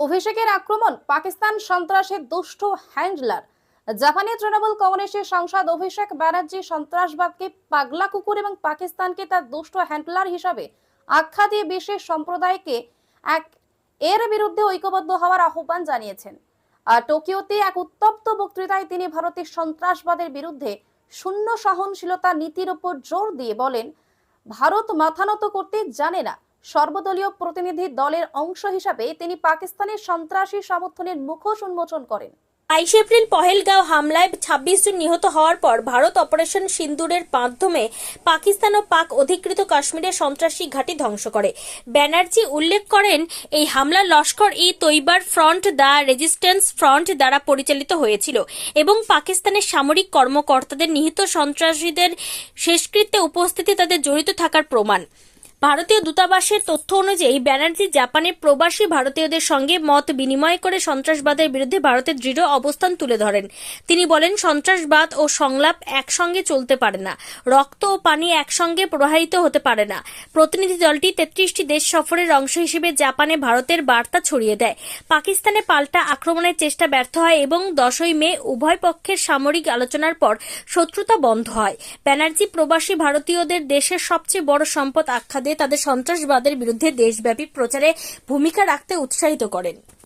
অভিষেকের আক্রমণ, পাকিস্তান সন্ত্রাসের দুষ্ট হ্যান্ডলার। জাপানি তৃণমূল কংগ্রেসের সাংসদ অভিষেক ব্যানার্জি সন্ত্রাসবাদকে পাগলা কুকুর এবং পাকিস্তানকে তার দুষ্ট হ্যান্ডলার হিসাবে আখ্যা দিয়ে বিশেষ সম্প্রদায়কে এক, এর বিরুদ্ধে ঐক্যবদ্ধ হওয়ার আহ্বান জানিয়েছেন। টোকিওতে এক উত্তপ্ত বক্তৃতায় তিনি ভারতের সন্ত্রাসবাদের বিরুদ্ধে শূন্য সহনশীলতা নীতির উপর জোর দিয়ে বলেন, ভারত মাথানত করতে জানে না সর্বদলীয় প্রতিনিধি দলের অংশ হিসাবে তিনি পাকিস্তানের সন্ত্রাসী সমর্থনের মুখোশ উন্মোচন করেন। বাইশ এপ্রিল পহেলগাঁও হামলায় ছাব্বিশ জন নিহত হওয়ার পর ভারত অপারেশন সিন্দুরের মাধ্যমে পাকিস্তান ও পাক অধিকৃত কাশ্মীরের সন্ত্রাসী ঘাঁটি ধ্বংস করে। ব্যানার্জি উল্লেখ করেন, এই হামলা লস্কর ই তৈবার ফ্রন্ট দ্য রেজিস্ট্যান্স ফ্রন্ট দ্বারা পরিচালিত হয়েছিল এবং পাকিস্তানের সামরিক কর্মকর্তাদের নিহত সন্ত্রাসীদের শেষকৃত্যে উপস্থিতি তাদের জড়িত থাকার প্রমাণ। ভারতীয় দূতাবাসের তথ্য অনুযায়ী, ব্যানার্জি জাপানে প্রবাসী ভারতীয়দের সঙ্গে মত বিনিময় করে সন্ত্রাসবাদের বিরুদ্ধে ভারতের দৃঢ় অবস্থান তুলে ধরেন। তিনি বলেন, সন্ত্রাসবাদ ও সংলাপ একসঙ্গে চলতে পারে না। রক্ত ও পানি একসঙ্গে প্রবাহিত হতে পারে না। প্রতিনিধি দলটি তেত্রিশটি দেশ সফরের অংশ হিসেবে জাপানে ভারতের বার্তা ছড়িয়ে দেয়। পাকিস্তানে পাল্টা আক্রমণের চেষ্টা ব্যর্থ হয় এবং দশই মে উভয় পক্ষের সামরিক আলোচনার পর শত্রুতা বন্ধ হয়। ব্যানার্জি প্রবাসী ভারতীয়দের দেশের সবচেয়ে বড় সম্পদ আখ্যা দিয়ে তাদের সন্ত্রাসবাদের বিরুদ্ধে দেশব্যাপী প্রচারে ভূমিকা রাখতে উৎসাহিত করেন।